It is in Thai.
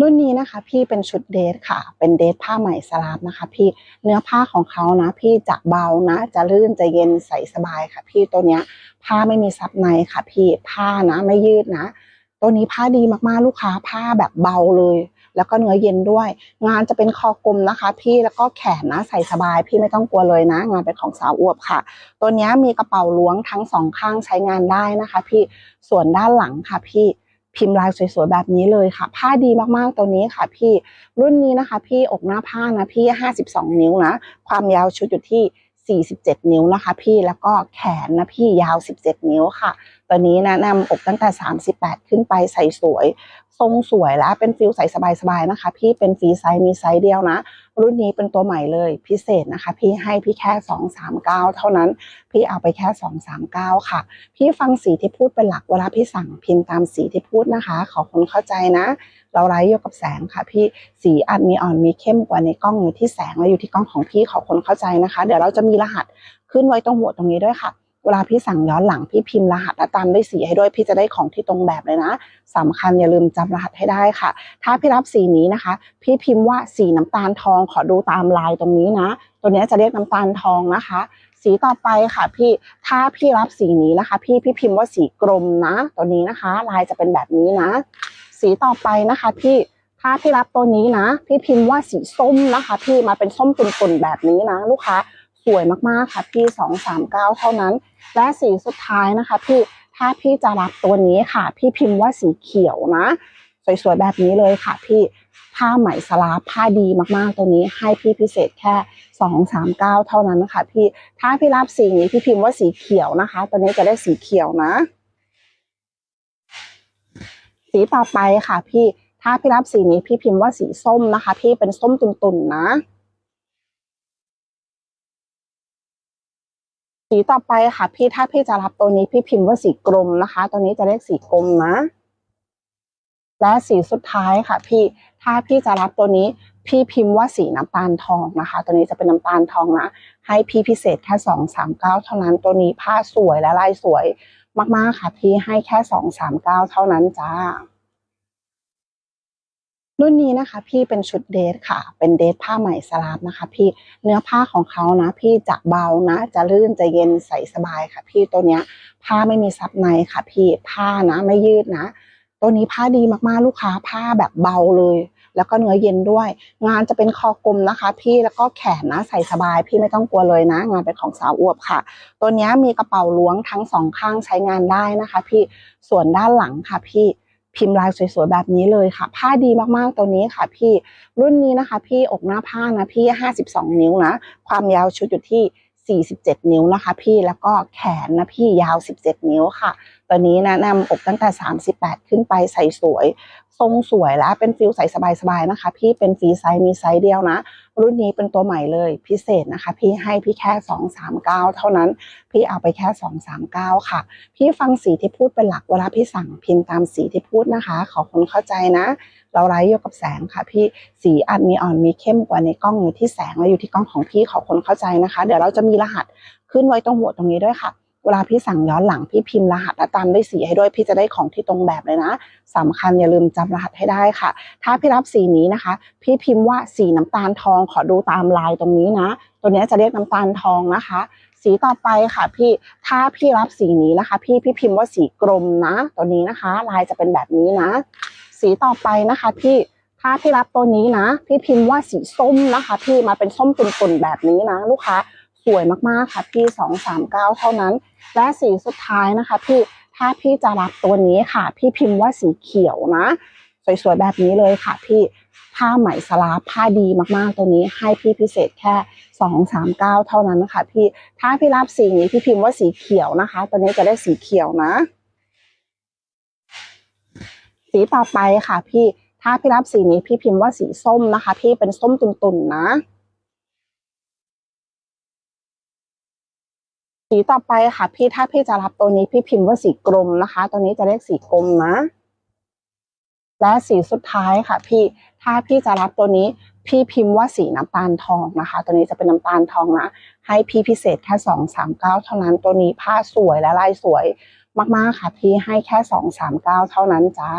รุ่นนี้นะคะพี่เป็นชุดเดทค่ะ เป็นเดทผ้าไหมสลาบนะคะ พี่เนื้อผ้าของเขานะ พี่จะเบานะ จะลื่นจะเย็นใส่สบายค่ะ พี่ตัวเนี้ยผ้าไม่มีซับในค่ะ พี่ผ้านะไม่ยืดนะ ตัวนี้ผ้าดีมากๆลูกค้าผ้าแบบเบาเลย แล้วก็เนื้อเย็นด้วย งานจะเป็นคอกลมนะคะ พี่แล้วก็แขนนะใส่สบาย พี่ไม่ต้องกลัวเลยนะ งานเป็นของสาวอวบค่ะ ตัวนี้มีกระเป๋าล้วงทั้งสองข้างใช้งานได้นะคะ พี่ส่วนด้านหลังค่ะพี่ พิมพ์ลายสวยๆแบบนี้เลยค่ะ ผ้าดีมากๆตัวนี้ค่ะพี่รุ่นนี้นะคะ พี่อกหน้าผ้านะพี่ 52 นิ้วนะ ความยาวชุดอยู่ที่ 47 นิ้วนะคะ พี่แล้วก็แขนนะพี่ยาว 17 นิ้วค่ะ ตัวนี้แนะนำอกตั้งแต่ 38 ขึ้นไปใส่สวย ทรงสวยแล้วเป็นฟิลใส่สบายๆนะคะ พี่เป็นฟรีไซส์มีไซส์เดียวนะ รุ่นนี้เป็นตัวใหม่เลยพิเศษนะคะ พี่ให้พี่แค่ 239 เท่านั้น พี่เอาไปแค่ 239 ค่ะ พี่ฟังสีที่พูดเป็นหลักเวลาพี่สั่งพิมพ์ตามสีที่พูดนะคะ ขอคนเข้าใจนะ เราไร้อยู่กับแสงค่ะ พี่สีอาจมีอ่อนมีเข้มกว่าในกล้องอยู่ที่แสงและอยู่ที่กล้องของพี่ขอคนเข้าใจนะคะ เดี๋ยวเราจะมีรหัสขึ้นไว้ตรงหัวตรงนี้ด้วยค่ะ เวลาพี่สั่งย้อนหลังพี่พิมพ์รหัสและตามด้วยสีให้ด้วยพี่จะได้ของที่ตรงแบบเลยนะสำคัญอย่าลืมจำรหัสให้ได้ค่ะ ถ้าพี่รับสีนี้นะคะ พี่พิมพ์ว่าสีน้ำตาลทองขอดูตามลายตรงนี้นะ ตัวนี้จะเรียกน้ำตาลทองนะคะ สีต่อไปค่ะพี่ถ้าพี่รับสีนี้นะคะ พี่พี่พิมพ์ว่าสีกรมนะ ตัวนี้นะคะ ลายจะเป็นแบบนี้นะ สีต่อไปนะคะพี่ถ้าพี่รับตัวนี้นะ พี่พิมพ์ว่าสีส้มนะคะ พี่มาเป็นส้มตุ่นๆแบบนี้นะ ลูกค้า สวยมากๆค่ะพี่สองสามเก้าเท่านั้น และสีสุดท้ายนะคะพี่ถ้าพี่จะรับตัวนี้ค่ะ พี่พิมพ์ว่าสีเขียวนะ สวยๆแบบนี้เลยค่ะ พี่ผ้าไหมสลาบผ้าดีมากๆ ตัวนี้ให้พี่พิเศษแค่สองสามเก้าเท่านั้นนะคะพี่ถ้าพี่รับสีนี้พี่พิมพ์ว่าสีเขียวนะคะ ตัวนี้จะได้สีเขียวนะ สีต่อไปค่ะ พี่ถ้าพี่รับสีนี้พี่พิมพ์ว่าสีส้มนะคะ พี่เป็นส้มตุ่นๆนะ สีต่อไปค่ะพี่ถ้าพี่จะรับตัวนี้พี่พิมพ์ว่าสีกรมนะคะ ตัวนี้จะเรียกสีกรมนะ และสีสุดท้ายค่ะ พี่ถ้าพี่จะรับตัวนี้ พี่พิมพ์ว่าสีน้ำตาลทองนะคะ ตัวนี้จะเป็นน้ำตาลทองนะให้พี่พิเศษแค่สองสามเก้าเท่านั้นตัวนี้ผ้าสวยและลายสวยมากๆค่ะ พี่ให้แค่สองสามเก้าเท่านั้นจ้า รุ่นนี้นะคะพี่เป็นชุดเดทค่ะ เป็นเดทผ้าไหมสลาบนะคะ พี่เนื้อผ้าของเขานะ พี่จะเบานะ จะลื่นจะเย็นใส่สบายค่ะ พี่ตัวเนี้ยผ้าไม่มีซับในค่ะ พี่ผ้านะไม่ยืดนะ ตัวนี้ผ้าดีมากๆลูกค้าผ้าแบบเบาเลย แล้วก็เนื้อเย็นด้วย งานจะเป็นคอกลมนะคะ พี่แล้วก็แขนนะใส่สบาย พี่ไม่ต้องกลัวเลยนะ งานเป็นของสาวอวบค่ะ ตัวนี้มีกระเป๋าล้วงทั้งสองข้างใช้งานได้นะคะ พี่ส่วนด้านหลังค่ะพี่ พิมพ์ลายสวยๆแบบนี้เลยค่ะ ผ้าดีมากๆตัวนี้ค่ะพี่รุ่นนี้นะคะ พี่อกหน้าผ้านะพี่ 52 นิ้วนะ ความยาวชุดอยู่ที่ 47 นิ้วนะคะ พี่แล้วก็แขนนะพี่ยาว 17 นิ้วค่ะตัวนี้แนะนำอกตั้งแต่ 38 ขึ้นไปใส่สวย ทรงสวยแล้วเป็นฟิลใส่สบายๆนะคะ พี่เป็นฟรีไซส์มีไซส์เดียวนะ รุ่นนี้เป็นตัวใหม่เลยพิเศษนะคะ พี่ให้พี่แค่ 239 เท่านั้น พี่เอาไปแค่ 239 ค่ะ พี่ฟังสีที่พูดเป็นหลักเวลาพี่สั่งพิมพ์ตามสีที่พูดนะคะ ขอคนเข้าใจนะเราไร้อยู่กับแสงค่ะพี่สีอาจมีอ่อนมีเข้มกว่าในกล้องอยู่ที่แสงและอยู่ที่กล้องของพี่ขอคนเข้าใจนะคะ เดี๋ยวเราจะมีรหัสขึ้นไว้ตรงหัวตรงนี้ด้วยค่ะ เวลาพี่สั่งย้อนหลังพี่พิมพ์รหัสและตามด้วยสีให้ด้วยพี่จะได้ของที่ตรงแบบเลยนะสำคัญอย่าลืมจำรหัสให้ได้ค่ะ ถ้าพี่รับสีนี้นะคะ พี่พิมพ์ว่าสีน้ำตาลทองขอดูตามลายตรงนี้นะ ตัวนี้จะเรียกน้ำตาลทองนะคะ สีต่อไปค่ะพี่ถ้าพี่รับสีนี้นะคะ พี่พี่พิมพ์ว่าสีกรมนะ ตัวนี้นะคะ ลายจะเป็นแบบนี้นะ สีต่อไปนะคะพี่ถ้าพี่รับตัวนี้นะ พี่พิมพ์ว่าสีส้มนะคะ พี่มาเป็นส้มตุ่นๆแบบนี้นะ ลูกค้า สวยมากๆค่ะพี่สองสามเก้าเท่านั้น และสีสุดท้ายนะคะพี่ถ้าพี่จะรับตัวนี้ค่ะ พี่พิมพ์ว่าสีเขียวนะ สวยๆแบบนี้เลยค่ะพี่ผ้าไหมสลาบผ้าดีมากๆ ตัวนี้ให้พี่พิเศษแค่สองสามเก้าเท่านั้นนะคะพี่ถ้าพี่รับสีนี้พี่พิมพ์ว่าสีเขียวนะคะ ตัวนี้จะได้สีเขียวนะ สีต่อไปค่ะพี่ถ้าพี่รับสีนี้พี่พิมพ์ว่าสีส้มนะคะ พี่เป็นส้มตุ่นๆนะ สีต่อไปค่ะพี่ถ้าพี่จะรับตัวนี้พี่พิมพ์ว่าสีกรมนะคะ ตัวนี้จะเรียกสีกรมนะ และสีสุดท้ายค่ะ พี่ถ้าพี่จะรับตัวนี้ พี่พิมพ์ว่าสีน้ำตาลทองนะคะ ตัวนี้จะเป็นน้ำตาลทองนะให้พี่พิเศษแค่สองสามเก้าเท่านั้นตัวนี้ผ้าสวยและลายสวยมากๆค่ะ พี่ให้แค่สองสามเก้าเท่านั้นจ้า